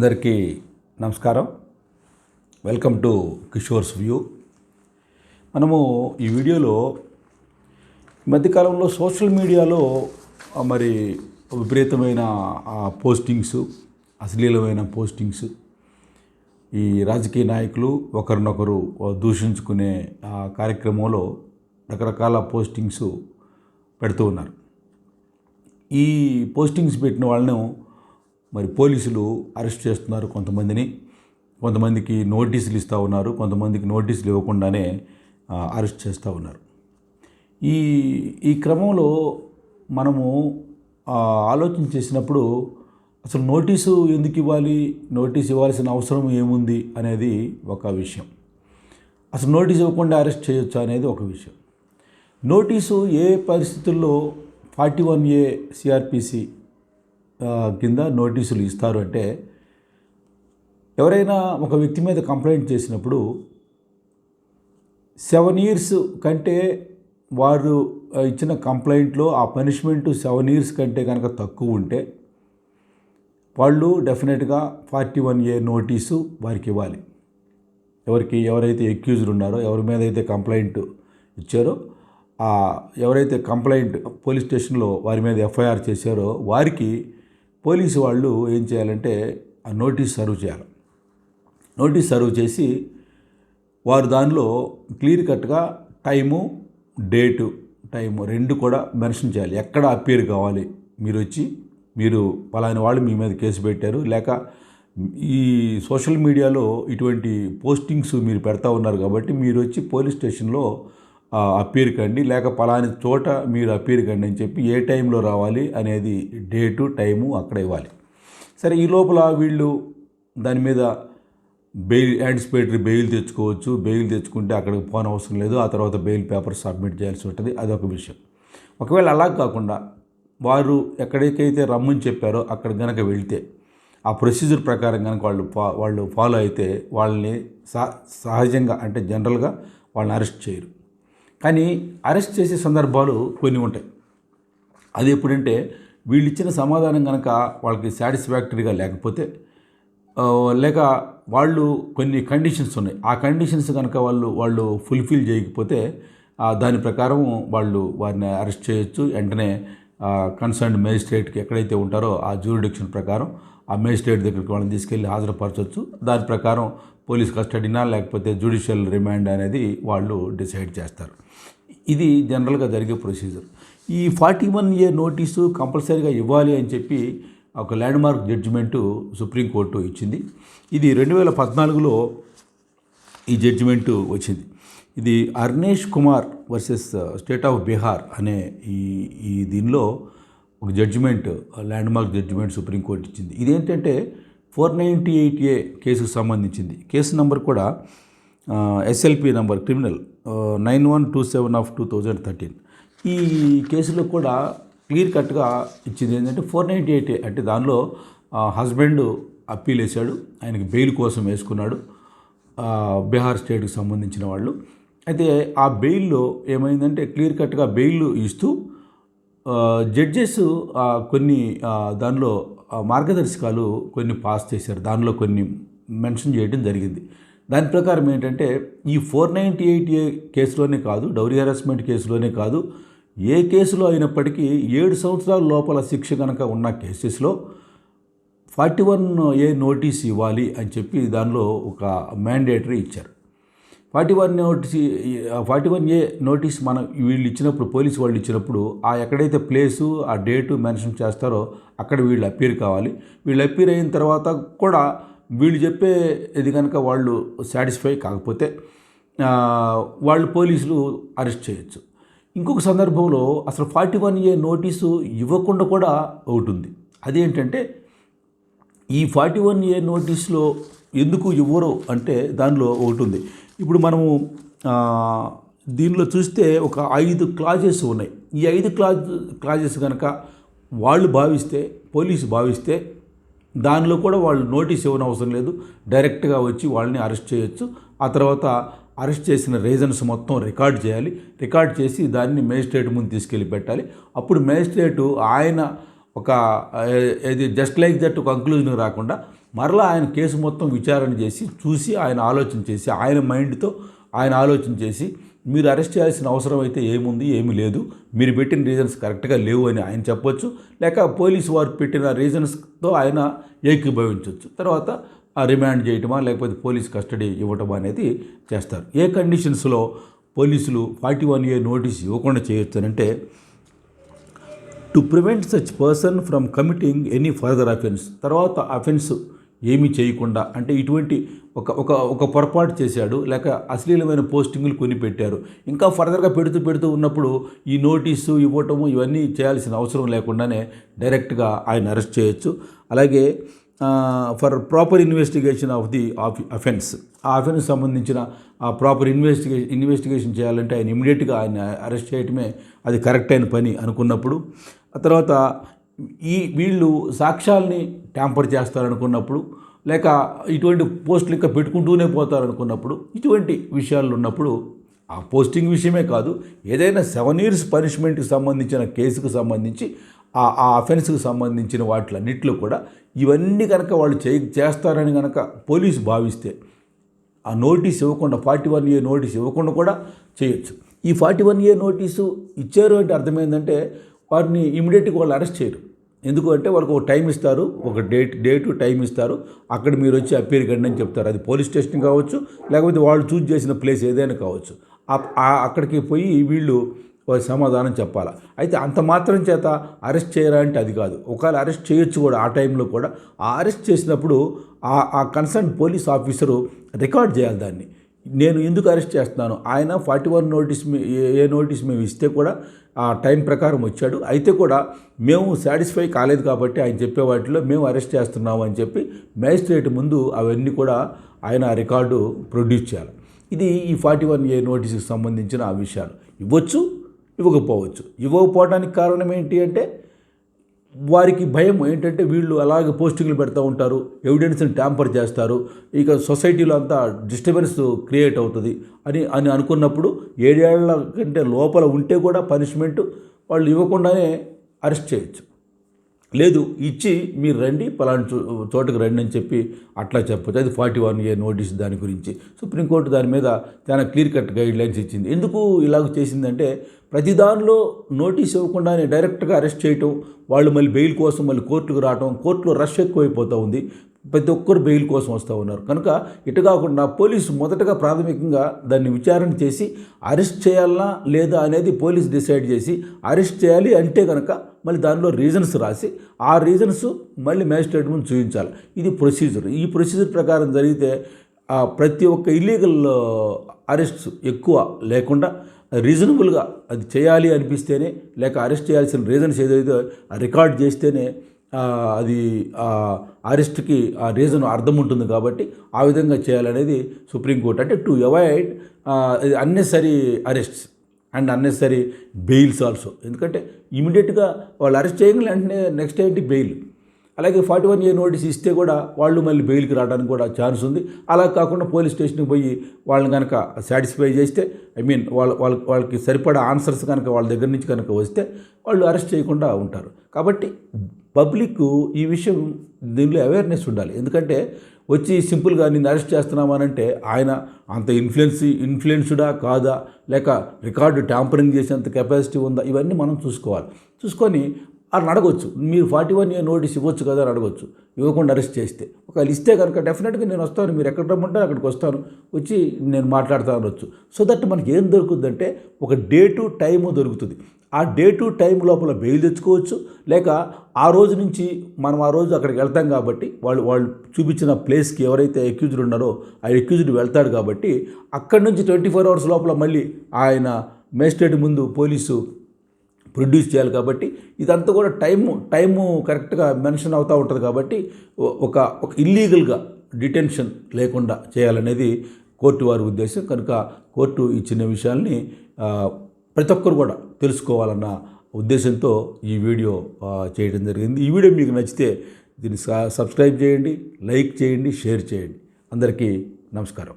అందరికీ నమస్కారం. Welcome to Kishore's view మనము ఈ వీడియోలో ఈ మధ్యకాలంలో సోషల్ మీడియాలో మరి విపరీతమైన ఆ, పోస్టింగ్స్ అశ్లీలమైన పోస్టింగ్స్ ఈ రాజకీయ నాయకులు ఒకరినొకరు దూషించుకునే ఆ కార్యక్రమంలో రకరకాల పోస్టింగ్స్ పెడుతూ ఉన్నారు. ఈ పోస్టింగ్స్ పెట్టిన వాళ్ళను మరి పోలీసులు అరెస్ట్ చేస్తున్నారు కొంతమందిని. కొంతమందికి నోటీసులు ఇస్తూ ఉన్నారు. కొంతమందికి నోటీసులు ఇవ్వకుండానే అరెస్ట్ చేస్తూ ఉన్నారు. ఈ ఈ క్రమంలో మనము ఆలోచన చేసినప్పుడు అసలు నోటీసు ఎందుకు ఇవ్వాలి? నోటీస్ ఇవ్వాల్సిన అవసరం ఏముంది అనేది ఒక విషయం. అసలు నోటీస్ ఇవ్వకుండా అరెస్ట్ చేయొచ్చు అనేది ఒక విషయం. నోటీసు ఏ పరిస్థితుల్లో ఫార్టీ వన్ ఏ సిఆర్పిసి కింద నోటీసులు ఇస్తారు అంటే ఎవరైనా ఒక వ్యక్తి మీద కంప్లైంట్ చేసినప్పుడు సెవెన్ ఇయర్స్ కంటే వారు ఇచ్చిన కంప్లైంట్లో ఆ పనిష్మెంట్ సెవెన్ ఇయర్స్ కంటే కనుక తక్కువ ఉంటే వాళ్ళు డెఫినెట్గా ఫార్టీ వన్ ఏ నోటీసు వారికి ఇవ్వాలి. ఎవరికి ఎవరైతే ఎక్యూజ్డ్ ఉన్నారో ఎవరి మీద అయితే కంప్లైంట్ ఇచ్చారో ఎవరైతే కంప్లైంట్ పోలీస్ స్టేషన్లో వారి మీద ఎఫ్ఐఆర్ చేశారో వారికి పోలీసు వాళ్ళు ఏం చేయాలంటే ఆ నోటీస్ సర్వ్ చేయాలి. నోటీస్ సర్వ్ చేసి వారు దానిలో క్లియర్ కట్గా టైము డేటు టైము రెండు కూడా మెన్షన్ చేయాలి. ఎక్కడ అప్పీర్ కావాలి? మీరు వచ్చి మీరు పలాని వాళ్ళు మీ మీద కేసు పెట్టారు. లేక ఈ సోషల్ మీడియాలో ఇటువంటి పోస్టింగ్స్ మీరు పెడతా ఉన్నారు కాబట్టి మీరు వచ్చి పోలీస్ స్టేషన్లో అప్పీర్ కండి లేక పలాని చోట మీరు అప్పీర్ కండి అని చెప్పి ఏ టైంలో రావాలి అనేది డేటు టైము అక్కడ ఇవ్వాలి. సరే ఈ లోపల వీళ్ళు దాని మీద బెయిల్ యాంటిసిపేటరీ బెయిల్ తెచ్చుకోవచ్చు. బెయిల్ తెచ్చుకుంటే అక్కడికి పోన అవసరం లేదు. ఆ తర్వాత బెయిల్ పేపర్ సబ్మిట్ చేయాల్సి ఉంటుంది. అదొక విషయం. ఒకవేళ అలా కాకుండా వారు ఎక్కడికైతే రమ్మని చెప్పారో అక్కడ కనుక వెళితే ఆ ప్రొసీజర్ ప్రకారం కనుక వాళ్ళు ఫా వాళ్ళు ఫాలో అయితే వాళ్ళని సహ సహజంగా అంటే జనరల్గా వాళ్ళని అరెస్ట్ చేయరు. కానీ అరెస్ట్ చేసే సందర్భాలు కొన్ని ఉంటాయి. అది ఎప్పుడంటే వీళ్ళు ఇచ్చిన సమాధానం కనుక వాళ్ళకి సాటిస్ఫాక్టరీగా లేకపోతే లేక వాళ్ళు కొన్ని కండిషన్స్ ఉన్నాయి. ఆ కండిషన్స్ కనుక వాళ్ళు వాళ్ళు ఫుల్ఫిల్ చేయకపోతే దాని ప్రకారం వాళ్ళు వారిని అరెస్ట్ చేయొచ్చు. వెంటనే కన్సర్న్ మేజిస్ట్రేట్కి ఎక్కడైతే ఉంటారో ఆ జ్యూరిడిక్షన్ ప్రకారం ఆ మేజిస్ట్రేట్ దగ్గరికి వాళ్ళని తీసుకెళ్ళి హాజరుపరచవచ్చు దాని ప్రకారం పోలీస్ కస్టడీనా లేకపోతే జ్యుడిషియల్ రిమాండ్ అనేది వాళ్ళు డిసైడ్ చేస్తారు. ఇది జనరల్గా జరిగే ప్రొసీజర్. ఈ ఫార్టీ వన్ ఏ నోటీసు కంపల్సరీగా ఇవ్వాలి అని చెప్పి ఒక ల్యాండ్ మార్క్ జడ్జిమెంటు సుప్రీంకోర్టు ఇచ్చింది. ఇది రెండు వేల పద్నాలుగులో ఈ జడ్జిమెంటు వచ్చింది. ఇది Arnesh Kumar versus state of Bihar అనే ఈ ఈ దీనిలో ఒక judgement landmark judgement Supreme Court ఇచ్చింది. ఇదేంటంటే ఫోర్ నైంటీ ఎయిట్ ఏ కేసుకు సంబంధించింది. కేసు నంబర్ కూడా SLP number criminal nine one two seven of two thousand thirteen. ఈ కేసులో కూడా క్లియర్ కట్గా ఇచ్చింది ఏంటంటే ఫోర్ నైంటీ ఎయిట్ అంటే దానిలో హస్బెండ్ అప్పీల్ వేశాడు ఆయనకి బెయిల్ కోసం వేసుకున్నాడు బీహార్ స్టేట్కి సంబంధించిన వాళ్ళు. అయితే ఆ బెయిల్లో ఏమైందంటే క్లియర్ కట్గా బెయిల్ ఇస్తూ జడ్జెస్ కొన్ని దానిలో మార్గదర్శకాలు కొన్ని పాస్ చేశారు. దానిలో కొన్ని మెన్షన్ చేయడం జరిగింది. దాని ప్రకారం ఏంటంటే ఈ ఫోర్ నైంటీ ఎయిట్ ఏ కేసులోనే కాదు డౌరీ హెరాస్మెంట్ కేసులోనే కాదు ఏ కేసులో అయినప్పటికీ ఏడు సంవత్సరాల లోపల శిక్ష కనుక ఉన్న కేసెస్లో ఫార్టీ వన్ ఏ నోటీస్ ఇవ్వాలి అని చెప్పి దానిలో ఒక మ్యాండేటరీ ఇచ్చారు. Forty one notice forty one A notice మనం వీళ్ళు ఇచ్చినప్పుడు పోలీసు వాళ్ళు ఇచ్చినప్పుడు ఆ ఎక్కడైతే ప్లేసు ఆ డేటు మెన్షన్ చేస్తారో అక్కడ వీళ్ళు అప్పీర్ కావాలి. వీళ్ళు అప్పీర్ అయిన తర్వాత కూడా వీళ్ళు చెప్పే ఇది కనుక వాళ్ళు సాటిస్ఫై కాకపోతే వాళ్ళు పోలీసులు అరెస్ట్ చేయొచ్చు. ఇంకొక సందర్భంలో అసలు ఫార్టీ వన్ ఏ నోటీసు ఇవ్వకుండా కూడా ఒకటి ఉంది. అదేంటంటే ఈ ఫార్టీ వన్ ఏ నోటీస్లో ఎందుకు ఇవ్వరు అంటే దానిలో ఒకటి ఉంది. ఇప్పుడు మనము దీనిలో చూస్తే ఒక ఐదు క్లాజెస్ ఉన్నాయి. ఈ ఐదు క్లాజ్ క్లాజెస్ కనుక వాళ్ళు భావిస్తే పోలీసు భావిస్తే దానిలో కూడా వాళ్ళు నోటీస్ ఇవ్వని అవసరం లేదు. డైరెక్ట్గా వచ్చి వాళ్ళని అరెస్ట్ చేయొచ్చు. ఆ తర్వాత అరెస్ట్ చేసిన రీజన్స్ మొత్తం రికార్డ్ చేయాలి. రికార్డ్ చేసి దాన్ని మేజిస్ట్రేట్ ముందు తీసుకెళ్ళి పెట్టాలి. అప్పుడు మేజిస్ట్రేటు ఆయన ఒక ఇది జస్ట్ లైక్ దట్ కంక్లూజన్ రాకుండా మరలా ఆయన కేసు మొత్తం విచారణ చేసి చూసి ఆయన ఆలోచన చేసి ఆయన మైండ్తో ఆయన ఆలోచన చేసి మీరు అరెస్ట్ చేయాల్సిన అవసరం అయితే ఏముంది ఏమీ లేదు మీరు పెట్టిన రీజన్స్ కరెక్ట్గా లేవు అని ఆయన చెప్పొచ్చు లేక పోలీసు వారు పెట్టిన రీజన్స్తో ఆయన ఏకీభవించవచ్చు తర్వాత రిమాండ్ చేయటమా లేకపోతే పోలీస్ కస్టడీ ఇవ్వటమా అనేది చేస్తారు. ఏ కండిషన్స్లో పోలీసులు ఫార్టీ వన్ ఇయర్ నోటీస్ ఇవ్వకుండా చేయొచ్చు అంటే to prevent such person from committing any further offence తర్వాత అఫెన్స్ ఏమీ చేయకుండా అంటే ఇటువంటి ఒక ఒక ఒక పొరపాటు చేశాడు లేక అశ్లీలమైన పోస్టింగులు కొని పెట్టారు. ఇంకా ఫర్దర్గా పెడుతూ పెడుతూ ఉన్నప్పుడు ఈ నోటీసు ఇవ్వటము ఇవన్నీ చేయాల్సిన అవసరం లేకుండానే డైరెక్ట్గా ఆయన అరెస్ట్ చేయొచ్చు. అలాగే for proper investigation of the offence. ఆ అఫెన్స్ సంబంధించిన ఆ ప్రాపర్ ఇన్వెస్టిగేషన్ ఇన్వెస్టిగేషన్ చేయాలంటే ఆయన ఇమీడియట్గా ఆయన అరెస్ట్ చేయటమే అది కరెక్ట్ అయిన పని అనుకున్నప్పుడు. ఆ తర్వాత ఈ వీళ్ళు సాక్ష్యాల్ని ట్యాంపర్ చేస్తారనుకున్నప్పుడు లేక ఇటువంటి పోస్టులు ఇంకా పెట్టుకుంటూనే పోతారనుకున్నప్పుడు ఇటువంటి విషయాలు ఉన్నప్పుడు ఆ పోస్టింగ్ విషయమే కాదు ఏదైనా సెవెన్ ఇయర్స్ పనిష్మెంట్కి సంబంధించిన కేసుకు సంబంధించి ఆ ఆ అఫెన్స్కి సంబంధించిన వాటిలన్నింటిలో కూడా ఇవన్నీ కనుక వాళ్ళు చే చేస్తారని కనుక పోలీసు భావిస్తే ఆ నోటీస్ ఇవ్వకుండా ఫార్టీ వన్ ఇయర్ నోటీస్ ఇవ్వకుండా కూడా చేయొచ్చు. ఈ ఫార్టీ వన్ ఇయర్ నోటీసు ఇచ్చారు అంటే అర్థమైందంటే వారిని ఇమీడియట్గా వాళ్ళు అరెస్ట్ చేయరు. ఎందుకు అంటే వాళ్ళకి ఒక టైం ఇస్తారు ఒక డేట్ డేటు టైం ఇస్తారు. అక్కడ మీరు వచ్చి అప్పీర్ కండి అని చెప్తారు. అది పోలీస్ స్టేషన్ కావచ్చు లేకపోతే వాళ్ళు చూజ్ చేసిన ప్లేస్ ఏదైనా కావచ్చు. అక్కడికి పోయి వీళ్ళు సమాధానం చెప్పాలి? అయితే అంత మాత్రం చేత అరెస్ట్ చేయరా అంటే అది కాదు. ఒకవేళ అరెస్ట్ చేయొచ్చు కూడా ఆ టైంలో కూడా. ఆ అరెస్ట్ చేసినప్పుడు ఆ ఆ కన్సర్న్ పోలీస్ ఆఫీసరు రికార్డ్ చేయాలి దాన్ని. నేను ఎందుకు అరెస్ట్ చేస్తున్నాను? ఆయన forty one notice A- A notice మేము ఇస్తే కూడా ఆ టైం ప్రకారం వచ్చాడు. అయితే కూడా మేము సాటిస్ఫై కాలేదు కాబట్టి ఆయన చెప్పే వాటిలో మేము అరెస్ట్ చేస్తున్నాము అని చెప్పి మ్యాజిస్ట్రేట్ ముందు అవన్నీ కూడా ఆయన ఆ రికార్డు ప్రొడ్యూస్ చేయాలి. ఇది ఈ ఫార్టీ వన్ ఏ నోటీస్కి సంబంధించిన ఆ విషయాలు. ఇవ్వచ్చు ఇవ్వకపోవచ్చు. ఇవ్వకపోవడానికి కారణం ఏంటి అంటే వారికి భయం ఏంటంటే వీళ్ళు అలాగే పోస్టింగ్లు పెడతా ఉంటారు ఎవిడెన్స్ని ట్యాంపర్ చేస్తారు ఇక సొసైటీలో అంతా డిస్టర్బెన్స్ క్రియేట్ అవుతుంది అని అని అనుకున్నప్పుడు ఏడేళ్ళ కంటే లోపల ఉంటే కూడా పనిష్మెంట్ వాళ్ళు ఇవ్వకుండానే అరెస్ట్ చేయొచ్చు. లేదు ఇచ్చి మీరు రండి పలానా చో చోటుకు రండి అని చెప్పి అట్లా చెప్పచ్చు. అది ఫార్టీ వన్ ఇయర్ నోటీస్ దాని గురించి. సుప్రీంకోర్టు దాని మీద చాలా క్లియర్ కట్ గైడ్ లైన్స్ ఇచ్చింది. ఎందుకు ఇలాగ చేసిందంటే ప్రతి దానిలో నోటీస్ ఇవ్వకుండానే డైరెక్ట్గా అరెస్ట్ చేయటం వాళ్ళు మళ్ళీ బెయిల్ కోసం మళ్ళీ కోర్టుకు రావటం కోర్టులో రష్ ఎక్కువైపోతూ ఉంది. ప్రతి ఒక్కరు బెయిల్ కోసం వస్తూ ఉన్నారు. కనుక ఇటు కాకుండా పోలీసు మొదటగా ప్రాథమికంగా దాన్ని విచారణ చేసి అరెస్ట్ చేయాలా లేదా అనేది పోలీస్ డిసైడ్ చేసి అరెస్ట్ చేయాలి అంటే కనుక మళ్ళీ దానిలో రీజన్స్ రాసి ఆ రీజన్స్ మళ్ళీ మ్యాజిస్ట్రేట్ ముందు చూపించాలి ఇది ప్రొసీజర్ ఈ ప్రొసీజర్ ప్రకారం జరిగితే ప్రతి ఒక్క ఇల్లీగల్ అరెస్ట్స్ ఎక్కువ లేకుండా రీజనబుల్గా అది చేయాలి అనిపిస్తేనే లేక అరెస్ట్ చేయాల్సిన రీజన్స్ ఏదైతే రికార్డ్ చేస్తేనే అది అరెస్ట్కి ఆ రీజన్ అర్థం ఉంటుంది కాబట్టి ఆ విధంగా చేయాలనేది సుప్రీంకోర్టు అంటే to avoid unnecessary arrests and unnecessary bails also. ఎందుకంటే ఇమీడియట్గా వాళ్ళు అరెస్ట్ చేయగల వెంటనే నెక్స్ట్ ఏంటి? బెయిల్. అలాగే ఫార్టీ వన్ ఏ నోటీస్ ఇస్తే కూడా వాళ్ళు మళ్ళీ బెయిల్కి రావడానికి కూడా ఛాన్స్ ఉంది. అలా కాకుండా పోలీస్ స్టేషన్కి పోయి వాళ్ళని కనుక సాటిస్ఫై చేస్తే ఐ మీన్ వాళ్ళ వాళ్ళ వాళ్ళకి సరిపడా ఆన్సర్స్ కనుక వాళ్ళ దగ్గర నుంచి కనుక వస్తే వాళ్ళు అరెస్ట్ చేయకుండా ఉంటారు. కాబట్టి పబ్లిక్ ఈ విషయం దీనిలో అవేర్నెస్ ఉండాలి. ఎందుకంటే వచ్చి సింపుల్గా నిన్ను అరెస్ట్ చేస్తున్నామనంటే ఆయన అంత ఇన్ఫ్లుయెన్స్ ఇన్ఫ్లుయెన్స్డా కాదా? లేక రికార్డు ట్యాంపరింగ్ చేసేంత కెపాసిటీ ఉందా? ఇవన్నీ మనం చూసుకోవాలి. చూసుకొని అని అడగొచ్చు. మీరు ఫార్టీ వన్ ఇయర్ నోటీస్ ఇవ్వచ్చు కదా అని అడగొచ్చు. ఇవ్వకుండా అరెస్ట్ చేస్తే. ఒకవేళ ఇస్తే కనుక డెఫినెట్గా నేను వస్తాను మీరు ఎక్కడ రమ్మంటే అక్కడికి వస్తాను వచ్చి నేను మాట్లాడతాను అనొచ్చు. సో దట్ మనకి ఏం దొరుకుతుందంటే ఒక డే టు టైము దొరుకుతుంది. ఆ డే టు టైం లోపల బెయిల్ తెచ్చుకోవచ్చు. లేక ఆ రోజు నుంచి మనం ఆ రోజు అక్కడికి వెళ్తాం కాబట్టి వాళ్ళు వాళ్ళు చూపించిన ప్లేస్కి ఎవరైతే ఎక్యూజ్డ్ ఉన్నారో ఆ ఎక్యూజ్డ్ వెళ్తాడు కాబట్టి అక్కడి నుంచి ట్వంటీ ఫోర్ అవర్స్ లోపల మళ్ళీ ఆయన మేజిస్ట్రేట్ ముందు పోలీసు ప్రొడ్యూస్ చేయాలి కాబట్టి ఇదంతా కూడా టైము టైము కరెక్ట్గా మెన్షన్ అవుతూ ఉంటుంది కాబట్టి ఒక ఒక ఇల్లీగల్గా డిటెన్షన్ లేకుండా చేయాలనేది కోర్టు వారి ఉద్దేశం. కనుక కోర్టు ఇచ్చిన విషయాల్ని ప్రతి ఒక్కరు కూడా తెలుసుకోవాలన్న ఉద్దేశంతో ఈ వీడియో చేయడం జరిగింది. ఈ వీడియో మీకు నచ్చితే దీన్ని స- సబ్స్క్రైబ్ చేయండి లైక్ చేయండి షేర్ చేయండి. అందరికీ నమస్కారం.